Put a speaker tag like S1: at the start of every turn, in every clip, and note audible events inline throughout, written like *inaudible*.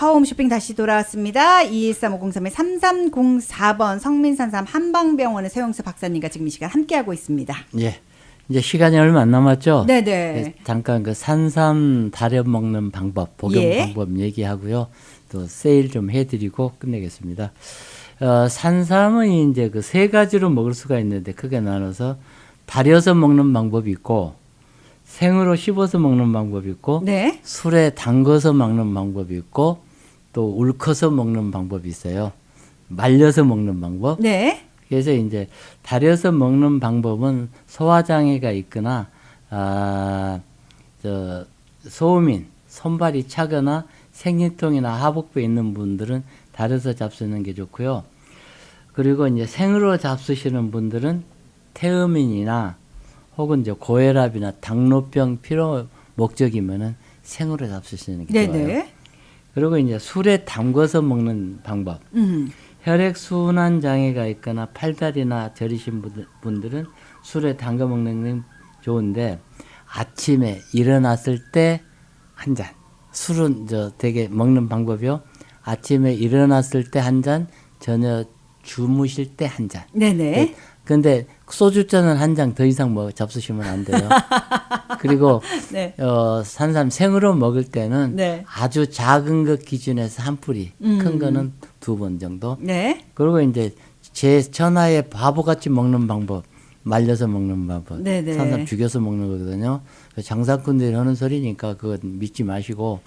S1: 네. 파워홈 쇼핑 다시 돌아왔습니다. 213503의 3304번 성민산삼 한방병원의 서영수 박사님과 지금 이 시간 함께하고 있습니다.
S2: 예. 이제 시간이 얼마 안 남았죠?
S1: 네네.
S2: 예, 잠깐 그 산삼 다려 먹는 방법, 복용
S1: 예.
S2: 방법 얘기하고요. 또 세일 좀 해드리고 끝내겠습니다. 어, 산삼은 이제 그 세 가지로 먹을 수가 있는데 크게 나눠서 다려서 먹는 방법이 있고 생으로 씹어서 먹는 방법이 있고
S1: 네.
S2: 술에 담궈서 먹는 방법이 있고 또 울커서 먹는 방법이 있어요. 말려서 먹는 방법.
S1: 네.
S2: 그래서 이제 다려서 먹는 방법은 소화장애가 있거나 아 저 소음인 손발이 차거나 생리통이나 하복부에 있는 분들은 다려서 잡수는 게 좋고요. 그리고 이제 생으로 잡수시는 분들은 태음인이나 혹은 이제 고혈압이나 당뇨병 필요 목적이면은 생으로 잡수시는 게 좋아요. 그리고 이제 술에 담궈서 먹는 방법.
S1: 음.
S2: 혈액 순환 장애가 있거나 팔다리나 저리신 분들- 분들은 술에 담가 먹는 건 좋은데 아침에 일어났을 때 한 잔. 술은 저 되게 먹는 방법이요. 아침에 일어났을 때 한 잔, 저녁 주무실 때 한 잔.
S1: 네네.
S2: 근데 소주잔은 한잔 더 이상 뭐 잡수시면 안 돼요. *laughs* 그리고
S1: 네.
S2: 어, 산삼 생으로 먹을 때는
S1: 네.
S2: 아주 작은 것 기준에서 한 뿌리,
S1: 음.
S2: 큰 거는 두 번 정도.
S1: 네.
S2: 그리고 이제 제 천하에 바보같이 먹는 방법, 말려서 먹는 방법,
S1: 네네.
S2: 산삼 죽여서 먹는 거거든요. 그 장사꾼들이 하는 소리니까 그거 믿지 마시고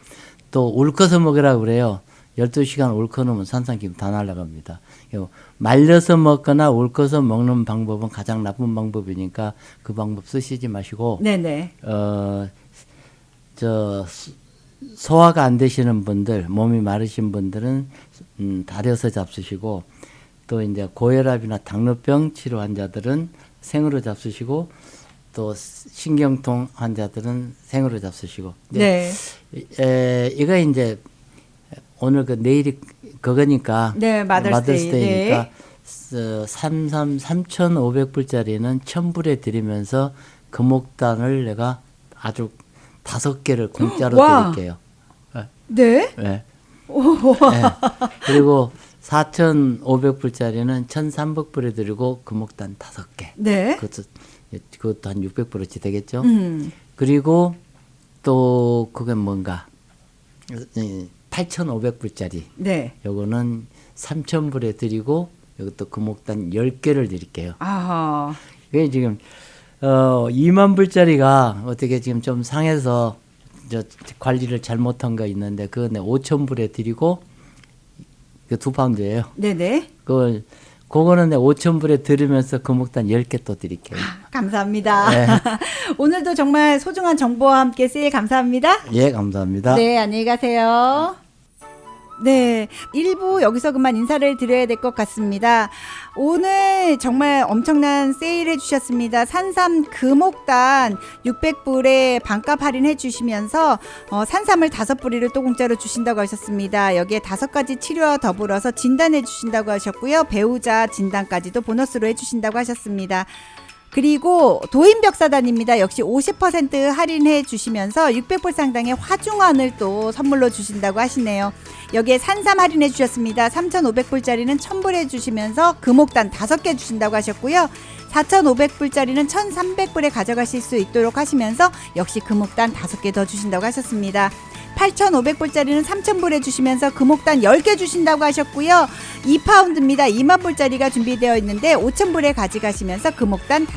S2: 또 울커서 먹으라고 그래요. 12시간 울커 놓으면 산삼기름 다 날아갑니다. 요 말려서 먹거나 울커서 먹는 방법은 가장 나쁜 방법이니까 그 방법 쓰시지 마시고
S1: 네네.
S2: 어, 저, 수- 소화가 안 되시는 분들, 몸이 마르신 분들은, 음, 다려서 잡수시고, 또 이제 고혈압이나 당뇨병 치료 환자들은 생으로 잡수시고, 또 신경통 환자들은 생으로 잡수시고.
S1: 네.
S2: 에, 이거 이제 오늘 그 내일이 그거니까.
S1: 네, 마더스데이.
S2: 마더스데이니까 어, 삼삼 3,500불짜리는 1,000불에 드리면서 금옥단을 내가 아주 다섯 개를 공짜로
S1: 와.
S2: 드릴게요.
S1: 네.
S2: 예. 예. 그리고 4,500불짜리는 1,300불에 드리고 금옥단 다섯 개.
S1: 네.
S2: 그것도 그것도 한 600불어치 되겠죠?
S1: 음.
S2: 그리고 또 그게 뭔가 8,500불짜리
S1: 네.
S2: 요거는 3,000불에 드리고 이것도 금옥단 10개를 드릴게요.
S1: 아.
S2: 이게 지금 어 2만 불짜리가 어떻게 지금 좀 상해서 저 관리를 잘못한 거 있는데 그거 내 5천 불에 드리고 그 두 파운드예요.
S1: 네네.
S2: 그걸 그거는 내 5천 불에 들으면서 금옥단 10개 또 드릴게요.
S1: 감사합니다.
S2: 네. *laughs*
S1: 오늘도 정말 소중한 정보와 함께 세일 감사합니다.
S2: 예, 감사합니다.
S1: 네, 안녕히 가세요. 네, 1부 여기서 그만 인사를 드려야 될 것 같습니다. 오늘 정말 엄청난 세일 해주셨습니다. 산삼 금옥단 600불에 반값 할인해 주시면서 어, 산삼을 다섯 뿌리를 또 공짜로 주신다고 하셨습니다. 여기에 다섯 가지 치료와 더불어서 진단해 주신다고 하셨고요. 배우자 진단까지도 보너스로 해 주신다고 하셨습니다. 그리고 도인벽사단입니다. 역시 50% 할인해 주시면서 600불 상당의 화중환을 또 선물로 주신다고 하시네요. 여기에 산삼 할인해 주셨습니다. 3,500불짜리는 1,000불 해 주시면서 금옥단 5개 주신다고 하셨고요. 4,500불짜리는 1,300불에 가져가실 수 있도록 하시면서 역시 금옥단 5개 더 주신다고 하셨습니다. 8,500불짜리는 3,000불 해주시면서 금옥단 10개 주신다고 하셨고요. 2파운드입니다. 2만 불짜리가 준비되어 있는데 5,000불에 가져가시면서 금옥단 5,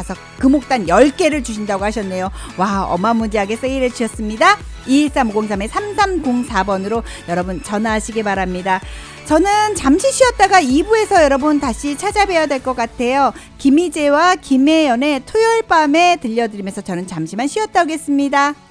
S1: 금옥단 10개를 주신다고 하셨네요. 와, 어마무지하게 세일해 주셨습니다. 213-503의 3304번으로 여러분 전화하시기 바랍니다. 저는 잠시 쉬었다가 2부에서 여러분 다시 찾아뵈야 될 것 같아요. 김희재와 김혜연의 토요일 밤에 들려드리면서 저는 잠시만 쉬었다 오겠습니다.